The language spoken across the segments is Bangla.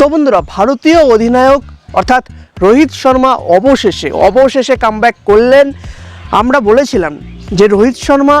তো বন্ধুরা, ভারতীয় অধিনায়ক অর্থাৎ রোহিত শর্মা অবশেষে অবশেষে কামব্যাক করলেন। আমরা বলেছিলাম যে রোহিত শর্মা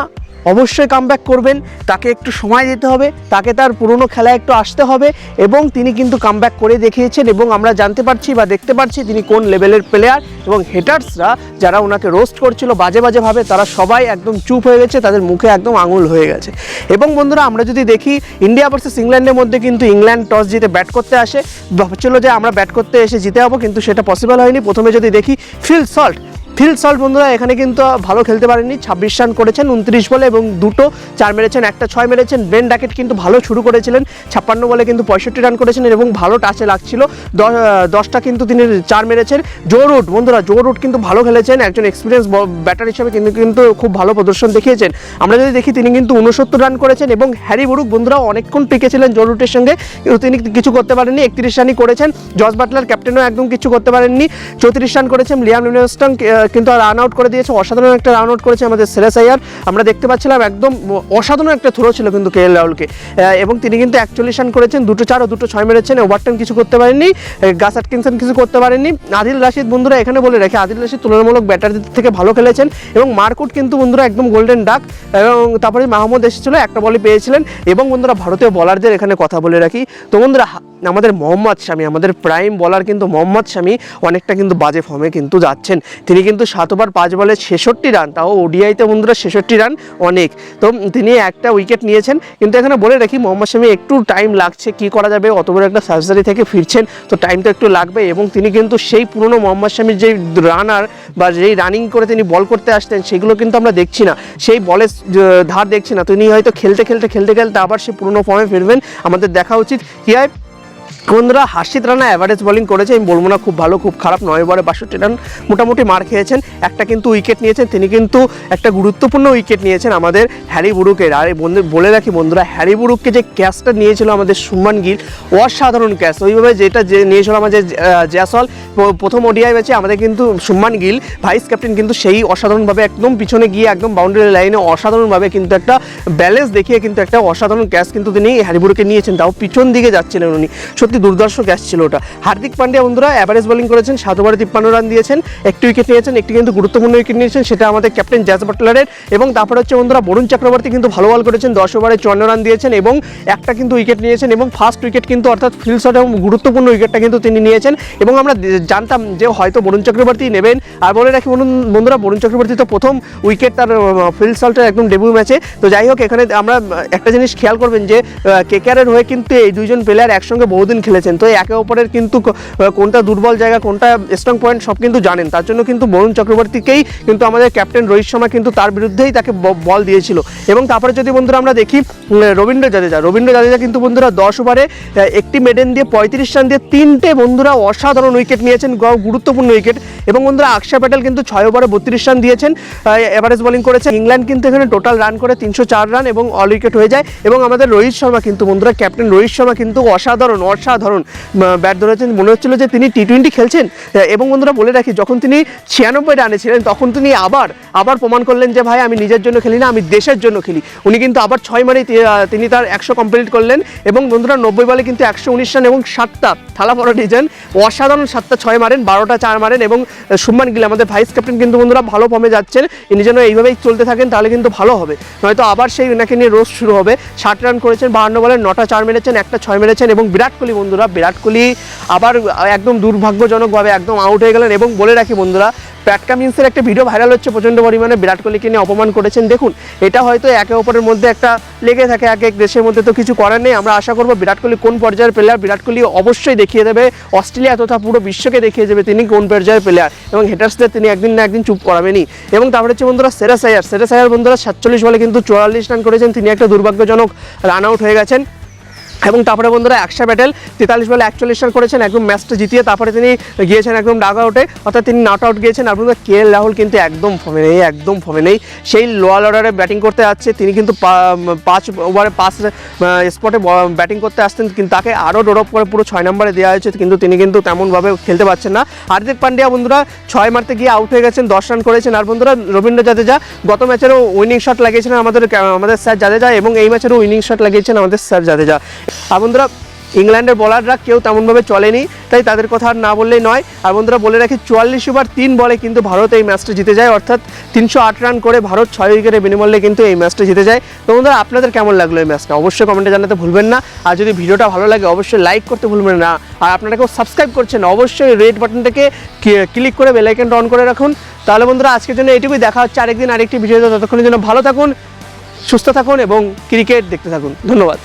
অবশ্যই কামব্যাক করবেন। তাকে একটু সময় দিতে হবে, তাকে তার পুরনো খেলায় একটু আসতে হবে এবং তিনি কিন্তু কামব্যাক করে দেখিয়েছেন এবং আমরা জানতে পারছি বা দেখতে পারছি তিনি কোন লেভেলের প্লেয়ার এবং হেটার্সরা যারা ওনাকে রোস্ট করছিল, বাজে বাজেভাবে তারা সবাই একদম চুপ হয়ে গেছে, তাদের মুখে একদম আঙুল হয়ে গেছে। এবং বন্ধুরা, আমরা যদি দেখি ইন্ডিয়া ভার্সেস ইংল্যান্ডের মধ্যে কিন্তু ইংল্যান্ড টস জিতে ব্যাট করতে আসে। ভাবছিল যে আমরা ব্যাট করতে এসে জিতে যাব, কিন্তু সেটা পসিবল হয়নি। প্রথমে যদি দেখি ফিল সল্ট ফিল সল্ট বন্ধুরা, এখানে কিন্তু ভালো খেলতে পারেননি। ছাব্বিশ রান করেছেন, উনত্রিশ বলে এবং দুটো চার মেরেছেন, একটা ছয় মেরেছেন। বেন ডাকেট কিন্তু ভালো শুরু করেছিলেন, ছাপ্পান্ন বলে কিন্তু পঁয়ষট্টি রান করেছেন এবং ভালো টাচে লাগছিল। দশটা কিন্তু তিনি চার মেরেছেন। জো রুট, বন্ধুরা, জো রুট কিন্তু ভালো খেলেছেন, একজন এক্সপিরিয়েন্স ব্যাটার হিসেবে কিন্তু কিন্তু খুব ভালো প্রদর্শন দেখিয়েছেন। আমরা যদি দেখি, তিনি কিন্তু উনসত্তর রান করেছেন এবং হ্যারি বুরুক, বন্ধুরা, অনেকক্ষণ টিকেছিলেন জো রুটের সঙ্গে। কিন্তু তিনি কিছু করতে পারেননি, একত্রিশ রানই করেছেন। জস বাটলার ক্যাপ্টেনও একদম কিছু করতে পারেননি। চৌত্রিশ রান করেছেন লিয়াম লিভিংস্টন কিন্তু রান আউট করে দিয়েছে। অসাধারণ একটা রান আউট করেছে আমাদের সেরেস আইয়ার আমরা দেখতে পাচ্ছিলাম একদম অসাধারণ একটা থ্রো ছিল কিন্তু কে এল রাহুলকে। এবং তিনি কিন্তু একচল্লিশ রান করেছেন। দুটো চার ও দুটো ছয় মেরেছেন ওভারটাইম কিছু করতে পারেননি গাস আটকিনসন কিছু করতে পারেননি। আদিল রাশিদ বন্ধুরা এখানে বলে রাখি, আদিল রাশিদ তুলনামূলক ব্যাটারদের থেকে ভালো খেলেছেন এবং মার্কুট কিন্তু বন্ধুরা একদম গোল্ডেন ডাক এবং তারপরে মাহমুদ এসেছিল, একটা বলে পেয়েছিলেন। এবং বন্ধুরা ভারতীয় বলারদের এখানে কথা বলে রাখি। তো বন্ধুরা আমাদের মোহাম্মদ শামি, আমাদের প্রাইম বলার কিন্তু মোহাম্মদ শামি অনেকটা কিন্তু বাজে ফর্মে কিন্তু যাচ্ছেন। তিনি কিন্তু সাত ওভার পাঁচ বলে ছেষট্টি রান তাও ওডিআইতে বন্ধুরা ছেষট্টি রান অনেক। তো তিনি একটা উইকেট নিয়েছেন, কিন্তু এখানে বলে রাখি, মোহাম্মদ শামি একটু টাইম লাগছে, কি করা যাবে, অত বড় একটা সার্জারি থেকে ফিরছেন, তো টাইম তো একটু লাগবে। এবং তিনি কিন্তু সেই পুরনো মোহাম্মদ শামির যেই রানার বা যেই রানিং করে তিনি বল করতে আসতেন, সেগুলো কিন্তু আমরা দেখছি না। সেই বলের ধার দেখছি না। তিনি হয়তো খেলতে খেলতে খেলতে খেলতে আবার সেই পুরনো ফর্মে ফিরবেন। আমাদের দেখা উচিত। কি হয় বন্ধুরা হাসিদ রানা অ্যাভারেজ বোলিং করেছে। আমি বলব না খুব ভালো খুব খারাপ নয় ওভারে বাষট্টি রান মোটামুটি মার খেয়েছেন। একটা কিন্তু উইকেট নিয়েছেন তিনি কিন্তু একটা গুরুত্বপূর্ণ উইকেট নিয়েছেন আমাদের হ্যারি বুরুকের আর বলে রাখি বন্ধুরা হ্যারি বুরুককে যে ক্যাচটা নিয়েছিল আমাদের সুমান গিল অসাধারণ ক্যাচ ওইভাবে যেটা যে নিয়েছিল আমাদের আহ, জয়সওয়াল প্রথম ওডিআই ম্যাচে আমাদের কিন্তু সুমান গিল ভাইস ক্যাপ্টেন কিন্তু সেই অসাধারণভাবে একদম পিছনে গিয়ে একদম বাউন্ডারি লাইনে অসাধারণভাবে কিন্তু একটা ব্যালেন্স দেখিয়ে কিন্তু একটা অসাধারণ ক্যাচ কিন্তু তিনি হ্যারিবুরকে নিয়েছেন। তাও পিছন দিকে যাচ্ছিলেন উনি। সত্যি দুর্দর্শ ক্যাচ ছিল ওটা। হার্দিক পান্ডিয়া বন্ধুরা অ্যাভারেজ বোলিং করেছেন, সাত ওভারে তিপ্পান্ন রান দিয়েছেন, একটি উইকেট নিয়েছেন, একটি কিন্তু গুরুত্বপূর্ণ উইকেট নিয়েছেন, সেটা আমাদের ক্যাপ্টেন জ্যাজ বাটলারের। এবং তারপরে হচ্ছে বন্ধুরা, বরুণ চক্রবর্তী কিন্তু ভালো বল করেছেন, দশ ওভারে চুয়ান্ন রান দিয়েছেন, এবং একটা কিন্তু উইকেট নিয়েছেন, এবং ফার্স্ট উইকেট কিন্তু অর্থাৎ ফিল শট এবং গুরুত্বপূর্ণ উইকেটটা কিন্তু তিনি নিয়েছেন। এবং আমরা জানতাম যে হয়তো বরুণ চক্রবর্তী নেবেন। আর বলে রাখি বলুন বন্ধুরা, বরুণ চক্রবর্তী তো প্রথম উইকেট তার ফিল শটের একদম ডেবিউ ম্যাচে তো যাই হোক, এখানে আমরা একটা জিনিস খেয়াল করবেন যে কেকারের হয়ে কিন্তু এই দুইজন প্লেয়ার একসঙ্গে বহুদিন খেলেছেন। তো একে অপরের কিন্তু কোনটা দুর্বল জায়গা, কোনটা স্ট্রং পয়েন্ট সব কিন্তু জানেন। তার জন্য কিন্তু বরুণ চক্রবর্তীকেই কিন্তু আমাদের ক্যাপ্টেন রোহিত শর্মা কিন্তু তার বিরুদ্ধেই তাকে বল দিয়েছিল। এবং তারপরে যদি বন্ধুরা আমরা দেখি রবীন্দ্র জাদেজা। রবীন্দ্র জাদেজা কিন্তু বন্ধুরা দশ ওভারে একটি মেডেন দিয়ে পঁয়ত্রিশ রান দিয়ে তিনটে বন্ধুরা অসাধারণ উইকেট নিয়েছেন গুরুত্বপূর্ণ উইকেট এবং বন্ধুরা আকশা প্যাটেল কিন্তু ছয় ওভারে বত্রিশ রান দিয়েছেন। এভারেজ বোলিং করেছেন। ইংল্যান্ড কিন্তু এখানে টোটাল রান করে তিনশো চার রান এবং অল উইকেট হয়ে যায়। এবং আমাদের রোহিত শর্মা কিন্তু বন্ধুরা ক্যাপ্টেন রোহিত শর্মা কিন্তু অসাধারণ অসাধারণ ব্যাট ধরেছেন। মনে হচ্ছিল যে তিনি টি টোয়েন্টি খেলছেন। এবং বন্ধুরা বলে রাখি, যখন তিনি ছিয়ানব্বই রানে ছিলেন, তখন তিনি আবার আবার প্রমাণ করলেন যে, ভাই, আমি নিজের জন্য খেলি না, আমি দেশের জন্য খেলি। উনি কিন্তু আবার ছয় মারেই তিনি তার একশো কমপ্লিট করলেন। এবং বন্ধুরা, নব্বই বলে কিন্তু একশো উনিশ রান এবং সাতটা থালা পড়া ডিজাইন অসাধারণ সাতটা ছয় মারেন, বারোটা চার মারেন এবং শুভমান গিল, আমাদের ভাইস ক্যাপ্টেন কিন্তু বন্ধুরা ভালো ফর্মে যাচ্ছেন। ইনি যেন এইভাবেই চলতে থাকেন, তাহলে কিন্তু ভালো হবে। নয়তো আবার সেই ওনাকে নিয়ে রোজ শুরু হবে। ষাট রান করেছেন, বাহান্ন বলে নটা চার মেরেছেন, একটা ছয় মেরেছেন এবং বিরাট কোহলি বন্ধুরা, বিরাট কোহলি আবার একদম দুর্ভাগ্যজনকভাবে একদম আউট হয়ে গেলেন। এবং বলে রাখি বন্ধুরা প্যাট কামিন্সের একটা ভিডিও ভাইরাল হচ্ছে প্রচণ্ড পরিমাণে। বিরাট কোহলিকে নিয়ে অপমান করেছেন। দেখুন, এটা হয়তো একে অপরের মধ্যে একটা লেগে থাকে, এক এক দেশের মধ্যে তো কিছু করার নেই। আমরা আশা করব বিরাট কোহলি কোন পর্যায়ের প্লেয়ার বিরাট কোহলি অবশ্যই দেখিয়ে দেবে। অস্ট্রেলিয়া তথা পুরো বিশ্বকে দেখিয়ে দেবে তিনি কোন পর্যায়ের প্লেয়ার এবং হেটার্সদের তিনি একদিন না একদিন চুপ করাবেনই। এবং তারপরে হচ্ছে বন্ধুরা সেরা আয়ার সেরা আয়ার বন্ধুরা, সাতচল্লিশ বলে কিন্তু চুয়াল্লিশ রান করেছেন। তিনি একটা দুর্ভাগ্যজনক রান আউট হয়ে গেছেন। এবং তারপরে বন্ধুরা একশা ব্যাটেল তেতাল্লিশ বলে একচল্লিশ রান করেছেন, একদম ম্যাচটা জিতিয়ে তারপরে তিনি গিয়েছেন একদম ডাগ আউটে অর্থাৎ তিনি নট আউট গিয়েছেন, আর বন্ধুরা কে এল রাহুল কিন্তু একদম ফর্মে নেই, একদম ফর্মে নেই। সেই লোয়ার অর্ডারে ব্যাটিং করতে আসছে তিনি কিন্তু পাঁচ ওভারে পাঁচ স্পটে ব্যাটিং করতে আসতেন কিন্তু তাকে আরও ডোরপ করে পুরো ছয় নম্বরে দেওয়া হয়েছে, কিন্তু তিনি কিন্তু তেমনভাবে খেলতে পারছেন না। হার্দিক পান্ডিয়া বন্ধুরা ছয় মারতে গিয়ে আউট হয়ে গেছেন, দশ রান করেছেন। আর বন্ধুরা রবীন্দ্র জাদেজা, গত ম্যাচেরও উইনিং শট লাগিয়েছিলেন আমাদের আমাদের স্যার জাদেজা, এবং এই ম্যাচেরও উইনিং শট লাগিয়েছেন আমাদের স্যার জাদেজা। আর বন্ধুরা, ইংল্যান্ডের বলাররা কেউ তেমনভাবে চলেনি, তাই তাদের কথা আর না বললেই নয়। আর বন্ধুরা, বলে রাখি, চুয়াল্লিশ ওভার তিন বলে কিন্তু ভারত এই ম্যাচটা জিতে যায়। অর্থাৎ তিনশো আট রান করে ভারত ছয় উইকেটের বিনিময়ে কিন্তু এই ম্যাচটা জিতে যায়। তো বন্ধুরা, আপনাদের কেমন লাগল এই ম্যাচটা অবশ্যই কমেন্টে জানাতে ভুলবেন না। আর যদি ভিডিওটা ভালো লাগে, অবশ্যই লাইক করতে ভুলবেন না। আর আপনারা কেউ সাবস্ক্রাইব করছেন, অবশ্যই রেড বাটনটাকে ক্লিক করে বেলাইকনটা অন করে রাখুন। তাহলে বন্ধুরা, আজকের জন্য এইটুকুই। দেখা হচ্ছে আরেকদিন আরেকটি ভিডিওতে। ততক্ষণের জন্য ভালো থাকুন, সুস্থ থাকুন এবং ক্রিকেট দেখতে থাকুন। ধন্যবাদ।